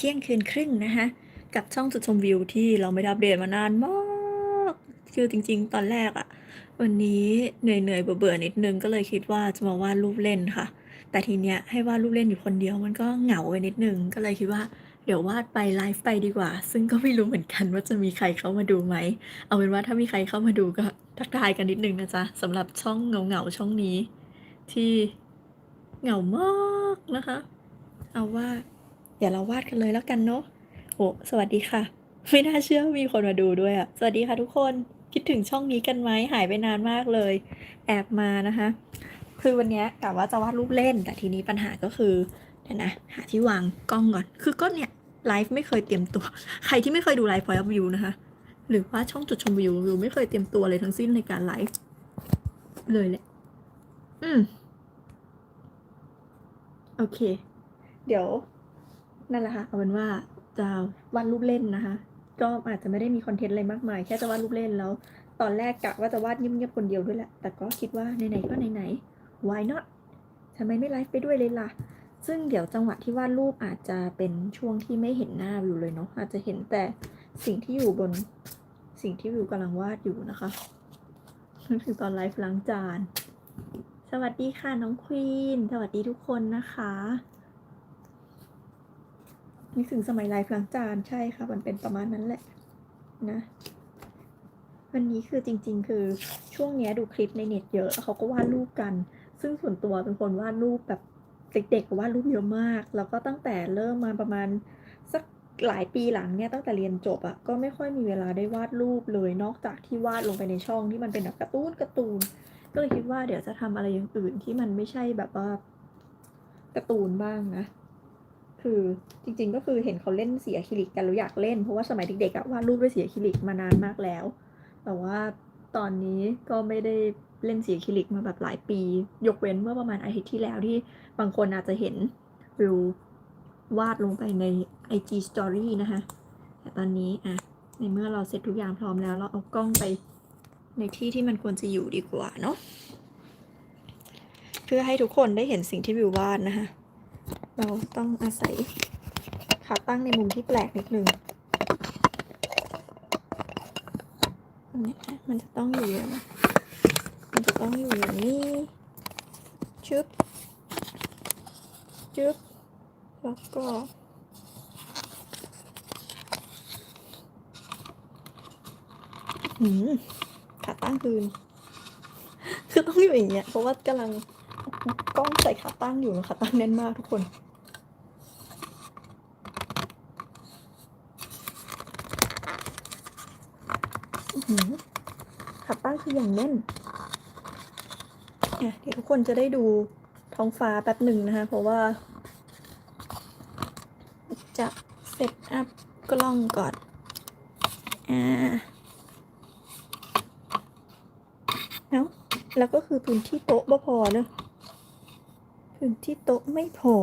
ที่ยงคืนครึ่งนะคะกับช่องจุดชมวิวที่เราไม่ได้อัปเดตมานานมากคือจริง ๆ ตอนแรกอะวันนี้เหนื่อยๆเบื่อๆนิดนึงก็เลยคิดว่าจะมาวาดรูปเล่นค่ะ แต่ทีเนี้ยให้วาดรูปเล่นอยู่คนเดียวมันก็เหงาไปนิดนึงก็เลยคิดว่าเดี๋ยววาดไปไลฟ์ไปดีกว่า ซึ่งก็ไม่รู้เหมือนกันว่าจะมีใครเข้ามาดูไหม เอาเป็นว่าถ้ามีใครเข้ามาดูก็ทักทายกันนิดนึงนะจ๊ะสำหรับช่องเหงาๆช่องนี้ ที่เหงามากนะคะ เอาว่า เดี๋ยวเราวาดกันเลยแล้วกันเนาะโอ้สวัสดีค่ะ ไม่น่าเชื่อว่ามีคนมาดูด้วยอะสวัสดีค่ะทุกคนคิดถึงช่องนี้กันไหมหายไปนานมากเลย แอบมานะคะ คือวันนี้กะว่าจะวาดรูปเล่น แต่ทีนี้ปัญหาก็คือเดี๋ยวนะหาที่วางกล้องก่อน คือก็เนี่ยไลฟ์ไม่เคยเตรียมตัว ใครที่ไม่เคยดูไลฟ์พอยต์วิวนะคะ หรือว่าช่องจุดชมวิววิวไม่เคยเตรียมตัวเลยทั้งสิ้นในการไลฟ์เลยแหละ อืม โอเค เดี๋ยว นั่นแหละค่ะเอาเป็นว่าจะวาดรูปเล่นนะคะ ก็อาจจะไม่ได้มีคอนเทนต์อะไรมากมาย แค่จะวาดรูปเล่นแล้ว ตอนแรกกะว่าจะวาดเงียบๆคนเดียวด้วยแหละ แต่ก็คิดว่าไหนๆก็ไหนๆ why not ทำไมไม่ไลฟ์ไปด้วยเลยล่ะ ซึ่งเดี๋ยวจังหวะที่วาดรูปอาจจะเป็นช่วงที่ไม่เห็นหน้าวิวเลยเนาะ อาจจะเห็นแต่สิ่งที่อยู่บนสิ่งที่วิวกำลังวาดอยู่นะคะนึกถึงตอนไลฟ์ล้างจาน สวัสดีค่ะน้องควีน สวัสดีทุกคนนะคะ นึกถึงสมัยไลฟ์ล้างจานใช่ค่ะ มันเป็นประมาณนั้นแหละนะ วันนี้คือจริง ๆ คือช่วงนี้ดูคลิปในเน็ตเยอะเขาก็วาดรูปกัน ซึ่งส่วนตัวเป็นคนวาดรูปแบบเด็กๆวาดรูปเยอะมาก แล้วก็ตั้งแต่เริ่มมาประมาณสักหลายปีหลังเนี่ยตั้งแต่เรียนจบอะก็ไม่ค่อยมีเวลาได้วาดรูปเลยนอกจากที่วาดลงไปในช่องที่มันเป็นแบบการ์ตูนการ์ตูน ก็เลยคิดว่าเดี๋ยวจะทำอะไรอย่างอื่นที่มันไม่ใช่แบบว่าการ์ตูนบ้างนะ คือจริงๆก็คือเห็นเขาเล่นสีอะคริลิกกันแล้วอยากเล่นเพราะว่าสมัยเด็กๆอะวาดรูปด้วยสีอะคริลิกมานานมากแล้ว แต่ว่าตอนนี้ก็ไม่ได้เล่นสีอะคริลิกมาแบบหลายปี ยกเว้นเมื่อประมาณอาทิตย์ที่แล้วที่บางคนอาจจะเห็นวิววาดลงไปใน IG Story นะคะแต่ตอนนี้อะในเมื่อเราเสร็จทุกอย่างพร้อมแล้ว เราเอากล้องไปในที่ที่มันควรจะอยู่ดีกว่าเนาะเพื่อให้ทุกคนได้เห็นสิ่งที่วิววาดนะคะ เราต้องอาศัยขาตั้งในมุมที่แปลกนิดนึงเนี่ยนะมันจะต้องอยู่อย่างมันจะต้องอยู่อย่างนี้ชึบชึบแล้วก็หืมขาตั้งคืน คือต้องอยู่อย่างเงี้ย เพราะว่ากำลังกล้องใส่ขาตั้งอยู่แล้วขาตั้งแน่นมากทุกคน อื้อหือขาตั้งคืออย่างแน่นอะเดี๋ยวทุกคนจะได้ดูท้องฟ้าแป๊บหนึ่งนะคะ เพราะว่า จะเซตอัพกล้องก่อนอ่าแล้วแล้วก็คือพื้นที่โต๊ะบ่พอเนอะพื้นที่โต๊ะไม่พอ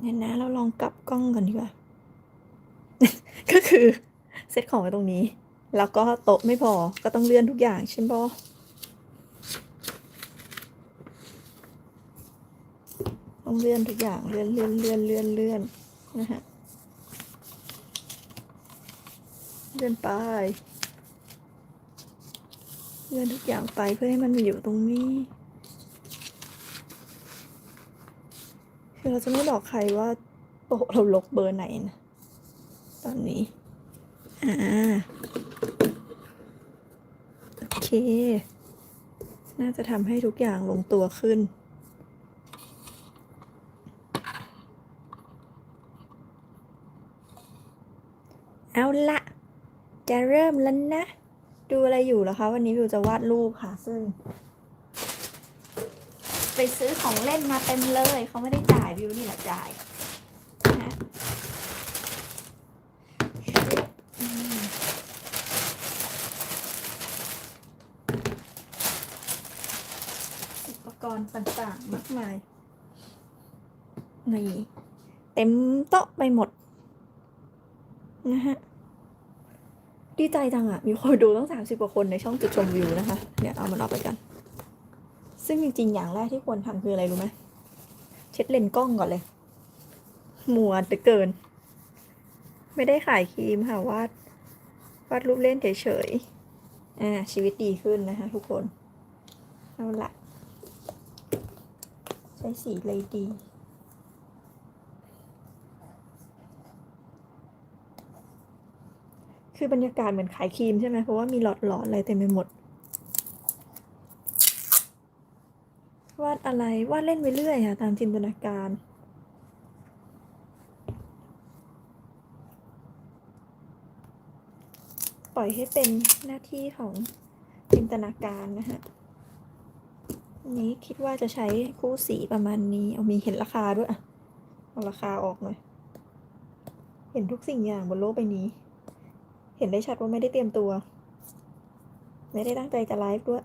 เนี่ยนะ เราลองกลับกล้องกันดีกว่าก็ คือเซตของไว้ตรงนี้ แล้วก็โต๊ะไม่พอก็ต้องเลื่อนทุกอย่างใช่ไหมต้องเลื่อนทุกอย่างเลื่อนเลื่อนเลื่อนเลื่อนเลื่อนนะฮะเลื่อนไปเลื่อนทุกอย่างไปเพื่อให้มันมาอยู่ตรงนี้คือเราจะไม่บอกใครว่าโต๊ะเราลกเบอร์ไหนนะตอนนี้ อ่าโอเค น่าจะทำให้ทุกอย่างลงตัวขึ้นเอาละจะเริ่มแล้วนะ ดูอะไรอยู่เหรอคะ วันนี้วิวจะวาดรูปค่ะ ซึ่ง ไปซื้อของเล่นมาเต็มเลย เขาไม่ได้จ่ายวิวนี่แหละจ่ายนะ อืมอุปก รณ์ต่างๆ มากมาย นี่ เต็มโต๊ะไปหมด นะฮะ ดีใจจังอะมีคนดูตั้งสามสิบกว่าคนในช่องจุดชมวิวนะคะ เดี๋ยวเอามันออกไปกัน ซึ่งจริงๆ อย่างแรกที่ควรทำคืออะไรรู้ไหม เช็ดเลนกล้องก่อนเลย มัวเหลือเกิน ไม่ได้ขายครีมค่ะวาดวาดรูปเล่นเฉยๆ อ่า ชีวิตดีขึ้นนะคะทุกคน เอาละ ใช้สีเลยดีคือบรรยากาศเหมือนขายครีมใช่ไหมเพราะว่ามีหลอดหลอดๆอะไรเต็มไปหมด วาดอะไร วาดเล่นไปเรื่อยค่ะ ตามจินตนาการ ปล่อยให้เป็นหน้าที่ของจินตนาการนะฮะ นี้คิดว่าจะใช้คู่สีประมาณนี้ เอามีเห็นราคาด้วยอะเอาราคาออกหน่อย เห็นทุกสิ่งอย่างบนโลกใบนี้ เห็นได้ชัดว่าไม่ได้เตรียมตัว ไม่ได้ตั้งใจจะไลฟ์ด้วย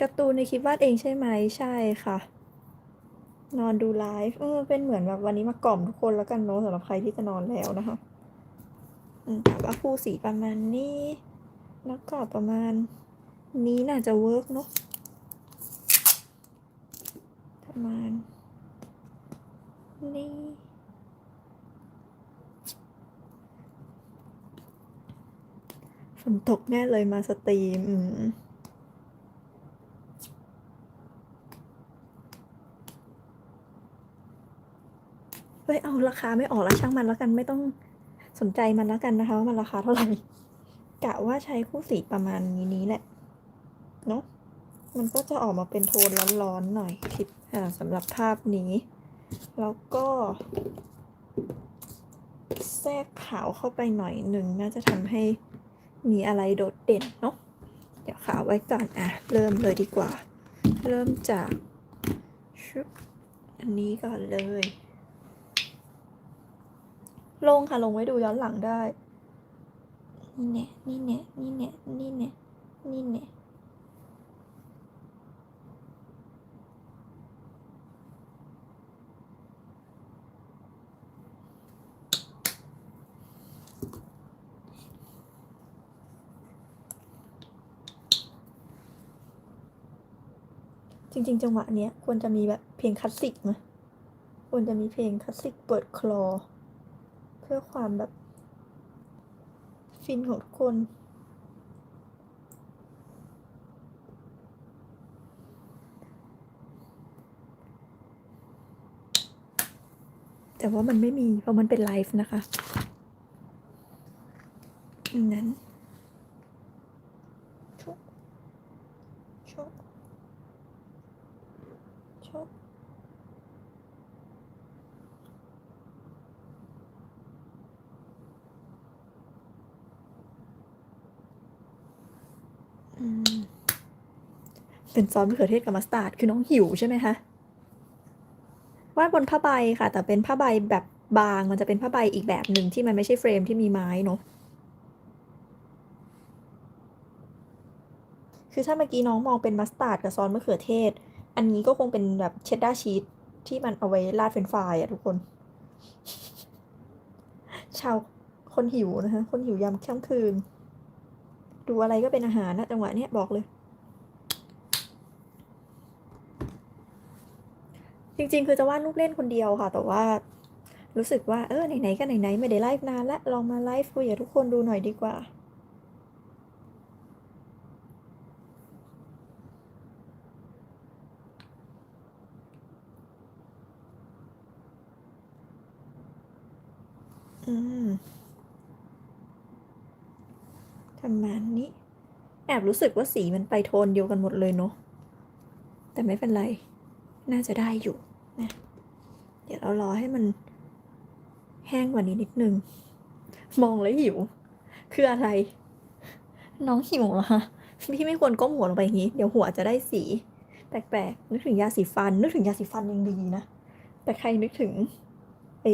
การ์ตูนในคลิปวาดเองใช่ไหม ใช่ค่ะ นอนดูไลฟ์ เออ เป็นเหมือนแบบวันนี้มากล่อมทุกคนแล้วกันเนาะสำหรับใครที่จะนอนแล้วนะคะ แต่ว่าคู่สีประมาณนี้ แล้วก็ประมาณนี้น่าจะเวิร์กเนาะประมาณนี้ฝนตกแน่เลยมาสตรีมอืมเฮ้ย เอาราคาไม่ออกแล้วช่างมันแล้วกันไม่ต้อง สนใจมันแล้วกันนะคะว่ามันราคาเท่าไหร่กะว่าใช้คู่สีประมาณนี้นี้แหละเนาะมันก็จะออกมาเป็นโทนร้อนๆหน่อยคลิปอ่าสำหรับภาพนี้ แล้วก็แทรกขาวเข้าไปหน่อยหนึ่งน่าจะทำให้มีอะไรโดดเด่นเนาะเดี๋ยวขาวไว้ก่อนอะ เริ่มเลยดีกว่า เริ่มจากชุบอันนี้ก่อนเลย ลงค่ะลงไว้ดูย้อนหลังได้ นี่แน่นี่แน่นี่แน่นี่แน่นี่แน่จริง ๆ จังหวะเนี้ยควรจะมีแบบเพลงคลาสสิกไหมควรจะมีเพลงคลาสสิกเปิดคลอ พื่อความแบบ ฟินของทุกคนแต่ว่ามันไม่มีเพราะมันเป็นไลฟ์นะคะนั้นชุบชุบชุบอืม เป็นซอสมะเขือเทศกับมัสตาร์ดคือน้องหิวใช่ไหมคะวาดบนผ้าใบค่ะ แต่เป็นผ้าใบแบบบางมันจะเป็นผ้าใบอีกแบบหนึ่งที่มันไม่ใช่เฟรมที่มีไม้เนาะคือถ้าเมื่อกี้น้องมองเป็นมัสตาร์ดกับซอสมะเขือเทศ อันนี้ก็คงเป็นแบบเชดดาร์ชีสที่มันเอาไว้ราดเฟรนฟรายอะทุกคน ชาวคนหิวนะคะคนหิวยามค่ำคืน ดูอะไรก็เป็นอาหารนะจังหวะเนี้ยบอกเลย จริง ๆ คือจะวาดรูปเล่นคนเดียวค่ะ แต่ว่ารู้สึกว่าเออไหนๆก็ไหนๆไม่ได้ไลฟ์นานละลองมาไลฟ์คุยกับทุกคนดูหน่อยดีกว่าอืมประมาณนี้ แอบรู้สึกว่าสีมันไปโทนเดียวกันหมดเลยเนาะแต่ไม่เป็นไร น่าจะได้อยู่นะเดี๋ยวเรารอให้มันแห้งกว่านี้นิดนึง มองแล้วหิว คืออะไร น้องหิวเหรอคะพี่ไม่ควรก้มหัวลงไปอย่างนี้ เดี๋ยวหัวจะได้สีแปลกๆนึกถึงยาสีฟัน นึกถึงยาสีฟันยังดีนะ แต่ใครนึกถึงไอ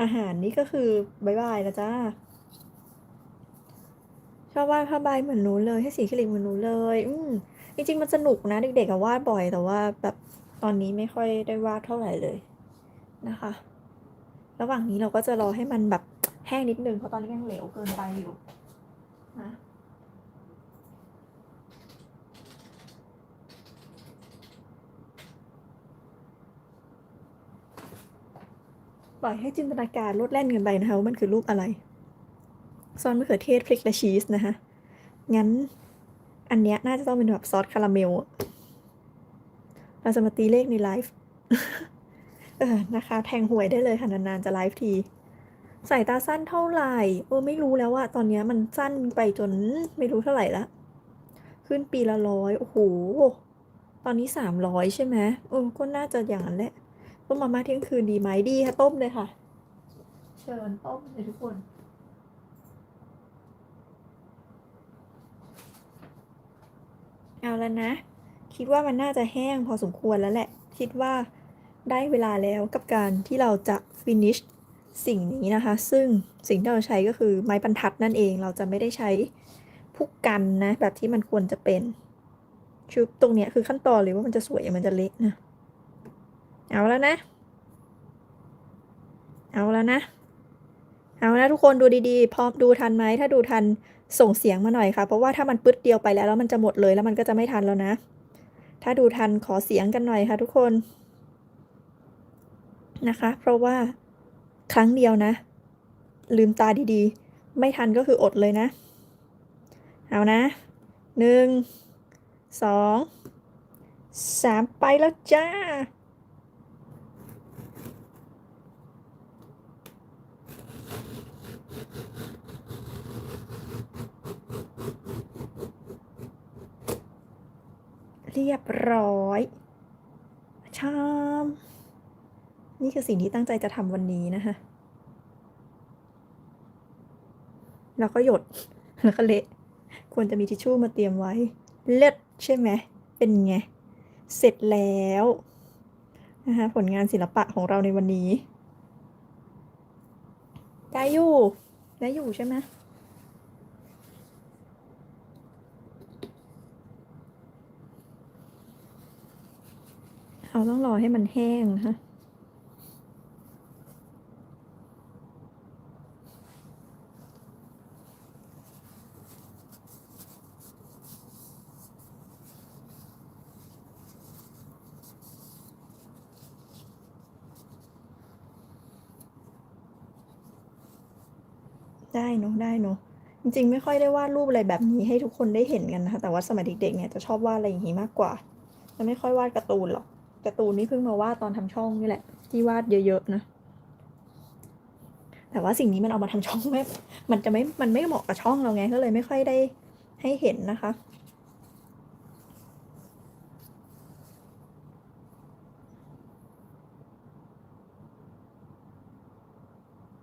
อาหารนี่ก็คือบายบายแล้วจ้าชอบวาดผ้าใบเหมือนหนูเลยให้สีคลิกเหมือนหนูเลย อืมจริงๆมันสนุกนะ เด็กๆวาดบ่อยแต่ว่าแบบ ตอนนี้ไม่ค่อยได้วาดเท่าไหร่เลยนะคะ ระหว่างนี้เราก็จะรอให้มันแบบแห้งนิดนึงเพราะตอนนี้ยังเหลวเกินไปอยู่นะปล่อยให้จินตนาการลดแล่นกันไปนะคะว่ามันคือรูปอะไร ซอสมะเขือเทศพริกและชีสนะคะ งั้นอันเนี้ยน่าจะต้องเป็นแบบซอสคาราเมล เราจะมาตีเลขในไลฟ์เออนะคะ แทงหวยได้เลยค่ะนานๆจะไลฟ์ทีสายตาสั้นเท่าไหร่เออไม่รู้แล้วว่าตอนเนี้ยมันสั้นไปจนไม่รู้เท่าไหร่ละขึ้นปีละร้อยโอ้โหตอนนี้สามร้อยใช่ไหมเออก็น่าจะอย่างนั้นแหละต้มมาม่าเที่ยงคืนดีไหมดีค่ะต้มเลยค่ะ เชิญต้มเลยทุกคนเอาแล้วนะ คิดว่ามันน่าจะแห้งพอสมควรแล้วแหละ คิดว่าได้เวลาแล้วกับการที่เราจะ finish สิ่งนี้นะคะ ซึ่งสิ่งที่เราใช้ก็คือไม้บรรทัดนั่นเอง เราจะไม่ได้ใช้ผู้กันนะ แบบที่มันควรจะเป็น ชุบตรงเนี้ยคือขั้นตอนเลยว่ามันจะสวยมันจะเละนะ เอาแล้วนะ เอาแล้วนะ เอานะทุกคนดูดีๆ พร้อมดูทันไหม ถ้าดูทันส่งเสียงมาหน่อยค่ะ เพราะว่าถ้ามันปึ๊ดเดียวไปแล้วแล้วมันจะหมดเลยแล้วมันก็จะไม่ทันแล้วนะ ถ้าดูทันขอเสียงกันหน่อยค่ะทุกคนนะคะ เพราะว่าครั้งเดียวนะ ลืมตาดีๆ ไม่ทันก็คืออดเลยนะ เอานะหนึ่งสองสามไปแล้วจ้า เรียบร้อยชามนี่คือสิ่งที่ตั้งใจจะทำวันนี้นะคะ แล้วก็หยด แล้วก็เละ ควรจะมีทิชชู่มาเตรียมไว้ เล็ดใช่ไหม เป็นไง เสร็จแล้วนะคะผลงานศิลปะของเราในวันนี้ ได้อยู่ ได้อยู่ใช่ไหม เราต้องรอให้มันแห้งนะคะได้เนอะได้เนอะจริงๆ ไม่ค่อยได้วาดรูปอะไรแบบนี้ให้ทุกคนได้เห็นกันนะคะแต่ว่าสมัยเด็กๆเนี่ยจะชอบวาดอะไรอย่างนี้มากกว่า จะไม่ค่อยวาดการ์ตูนหรอก การ์ตูนนี่เพิ่งมาวาดตอนทำช่องนี่แหละ ที่วาดเยอะๆนะ แต่ว่าสิ่งนี้มันเอามาทำช่องไม่มันจะไม่ มันไม่เหมาะกับช่องเราไงก็เลยไม่ค่อยได้ให้เห็นนะคะ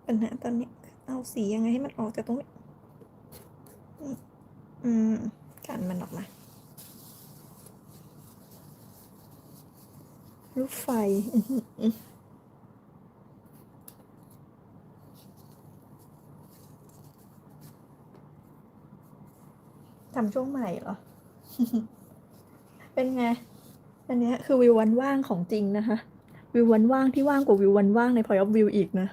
ปัญหาตอนนี้เอาสียังไงให้มันออกจากตรงนี้ อืม กันมันออกมา ลูกไฟ ทำช่วงใหม่เหรอ เป็นไง อันนี้คือวิววันว่างของจริงนะคะ วิววันว่างที่ว่างกว่าวิววันว่างใน Point of View อีกนะ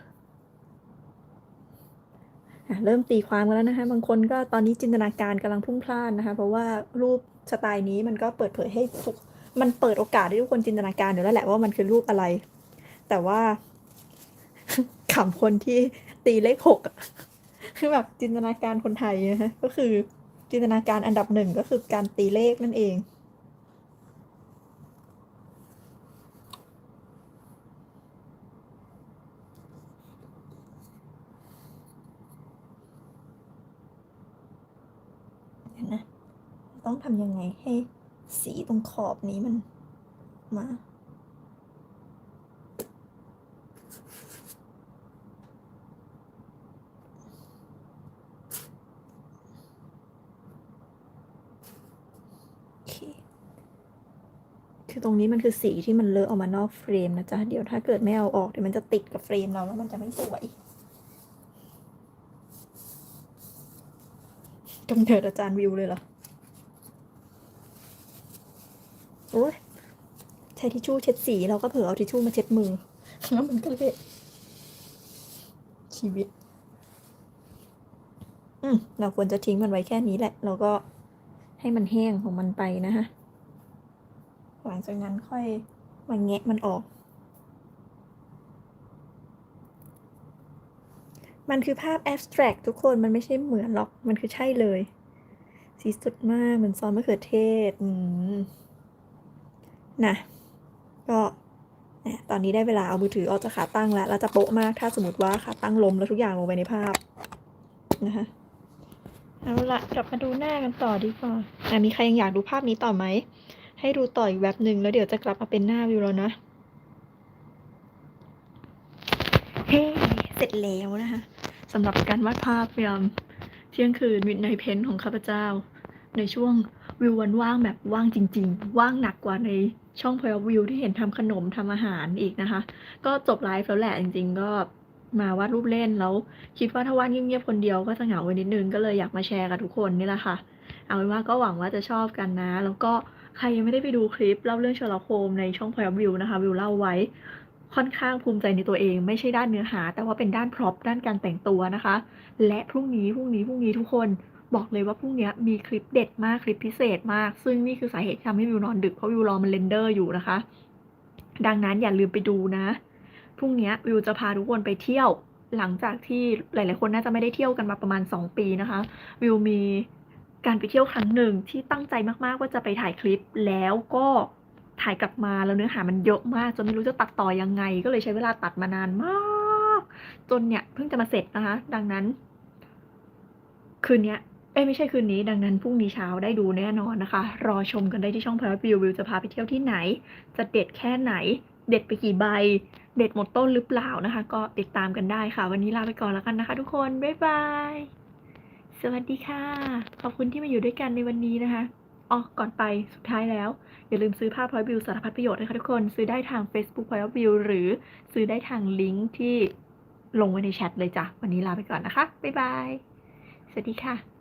เริ่มตีความกันแล้วนะคะ บางคนก็ตอนนี้จินตนาการกำลังพุ่งพล่านนะคะ เพราะว่ารูปสไตล์นี้มันก็เปิดเผยให้ทุก มันเปิดโอกาสให้ทุกคนจินตนาการอยู่แล้วแหละว่ามันคือรูปอะไร แต่ว่าขำคนที่ตีเลขหกคือแบบจินตนาการคนไทยนะฮะก็คือจินตนาการอันดับหนึ่งก็คือการตีเลขนั่นเองนะต้องทำยังไงให้ สีตรงขอบนี้มันมาคคือตรงนี้มันคือสีที่มันเลอะออกมานอกเฟรมนะจ๊ะ เดี๋ยวถ้าเกิดไม่เอาออกเดี๋ยวมันจะติดกับเฟรมเราแล้วมันจะไม่สวยกำเนิดอาจารย์วิวเลยเหรอ โอ้ยใช้ทิชชู่เช็ดสีเราก็เผื่อเอาทิชชู่มาเช็ดมือแล้วมันก็เละชีวิต อืมเราควรจะทิ้งมันไว้แค่นี้แหละ เราก็ให้มันแห้งของมันไปนะฮะ หลังจากนั้นค่อยมาแงะมันออก มันคือภาพแอบสแตรกทุกคนมันไม่ใช่เหมือนหรอก มันคือใช่เลย สีสุดมาก เหมือนซอสมะเขือเทศ อืม นะก็เนี่ยตอนนี้ได้เวลาเอามือถือออกจากขาตั้งแล้วเราจะโป๊ะมากถ้าสมมติว่าขาตั้งล้มแล้วทุกอย่างลงไปในภาพนะคะเอาละกลับมาดูหน้ากันต่อดีกว่าอะมีใครยังอยากดูภาพนี้ต่อไหม ให้ดูต่ออีกแวบหนึ่งแล้วเดี๋ยวจะกลับมาเป็นหน้าวิวแล้วนะเฮ้เสร็จแล้วนะคะสำหรับการวาดภาพยามเที่ยงคืนมิดในเพนของข้าพเจ้า ในช่วงวิววันว่างแบบว่างจริง ๆ ว่างหนักกว่าใน ช่องพอยวิวที่เห็นทำขนมทำอาหารอีกนะคะ ก็จบไลฟ์แล้วแหละจริง ๆ ก็มาวาดรูปเล่นแล้ว คิดว่าถ้าวาดเงียบๆคนเดียวก็จะเหงาไปนิดนึงก็เลยอยากมาแชร์กับทุกคนนี่แหละค่ะ เอาเป็นว่าก็หวังว่าจะชอบกันนะ แล้วก็ใครยังไม่ได้ไปดูคลิปเล่าเรื่องเชอร์ล็อโฮมในช่องพอยวิวนะคะวิวเล่าไว้ค่อนข้างภูมิใจในตัวเอง ไม่ใช่ด้านเนื้อหา แต่ว่าเป็นด้านพร็อพด้านการแต่งตัวนะคะ และพรุ่งนี้พรุ่งนี้พรุ่งนี้ทุกคน บอกเลยว่าพรุ่งนี้มีคลิปเด็ดมากคลิปพิเศษมาก ซึ่งนี่คือสาเหตุที่ทำให้วิวนอนดึกเพราะวิวรอมันเรนเดอร์อยู่นะคะ ดังนั้นอย่าลืมไปดูนะพรุ่งนี้วิวจะพาทุกคนไปเที่ยว หลังจากที่หลาย ๆ คนน่าจะไม่ได้เที่ยวกันมาประมาณ 2 ปีนะคะ วิวมีการไปเที่ยวครั้งหนึ่งที่ตั้งใจมาก ๆ ว่าจะไปถ่ายคลิปแล้วก็ถ่ายกลับมาแล้วเนื้อหามันเยอะมาก จนไม่รู้จะตัดต่อยังไง ก็เลยใช้เวลาตัดมานานมาก จนเนี่ยเพิ่งจะมาเสร็จนะคะ ดังนั้น คืนนี้ เอ้ไม่ใช่คืนนี้ ดังนั้นพรุ่งนี้เช้าได้ดูแน่นอนนะคะ รอชมกันได้ที่ช่องพาราวิววิวจะพาไปเที่ยวที่ไหน จะเด็ดแค่ไหน เด็ดไปกี่ใบ เด็ดหมดต้นหรือเปล่านะคะ ก็ติดตามกันได้ค่ะ วันนี้ลาไปก่อนแล้วกันนะคะ ทุกคน บ๊ายบาย สวัสดีค่ะ ขอบคุณที่มาอยู่ด้วยกันในวันนี้นะคะอ๋อก่อนไปสุดท้ายแล้ว อย่าลืมซื้อภาพพอยวิวสารพัดประโยชน์นะคะทุกคนซื้อได้ทาง Facebook พอยวิวหรือซื้อได้ทางลิงก์ที่ลงไว้ในแชทเลยจ้ะวันนี้ลาไปก่อนนะคะบ๊ายบายสวัสดีค่ะ